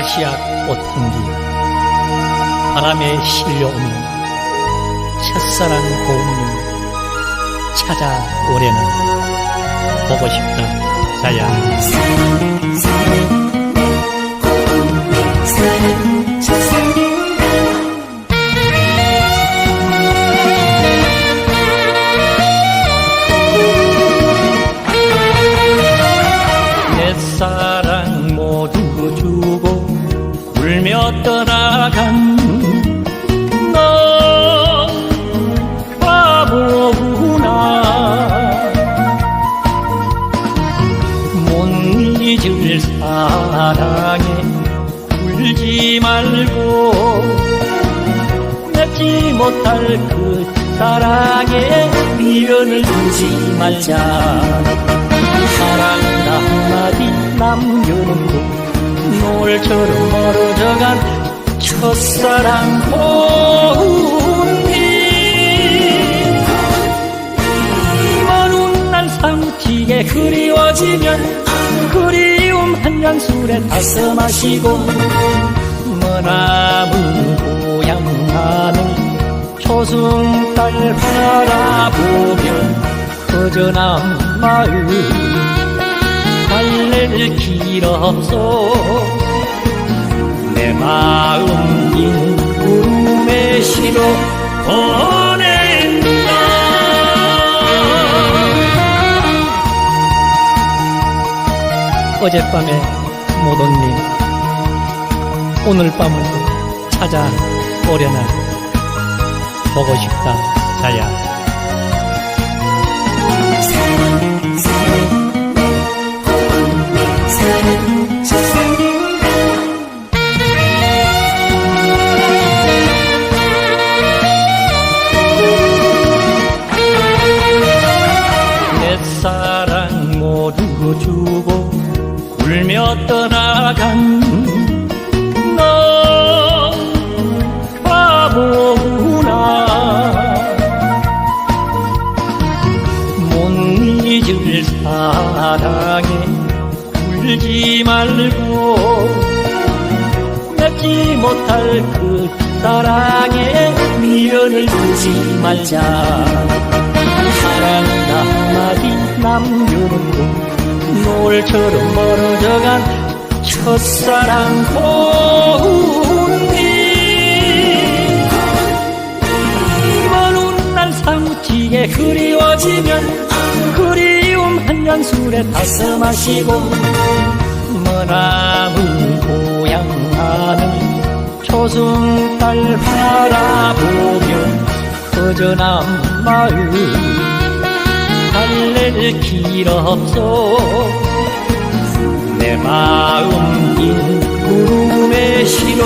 아카시아 꽃 향기 바람에 실려오는 첫사랑 고운님 찾아오려나 보고 싶다 자야. 내 울며 떠나간 너 바보구나. 못 잊을 사랑에 울지 말고 맺지 못할 그 사랑에 미련을 두지 말자. 사랑 한마디 남겨놓고 노을처럼 멀어져간 첫사랑 고운님 먼 훗날 사무치게 그리워지면 그리움 한 잔술에 다서 마시고 머나문 고향 하늘 초승달 바라보며 허전한 마음 길 없어. 내 마음 긴 구름에 실어 보낸다. 어젯밤에 못 온님 오늘 밤을 찾아오려나? 보고 싶다 자야 울지 말고 맺지 못할 그 사랑에 미련을 두지 말자. 사랑 한마디 남겨놓고 노을처럼 멀어져간 첫사랑 고운님 먼 훗날 사무치게 그리워지면 그리움 한 잔술에 다서 마시고 머나문 고향 하늘 초승달 바라보며 허전한 마음 달랠 길 없어 내 마음 긴 구름에 실어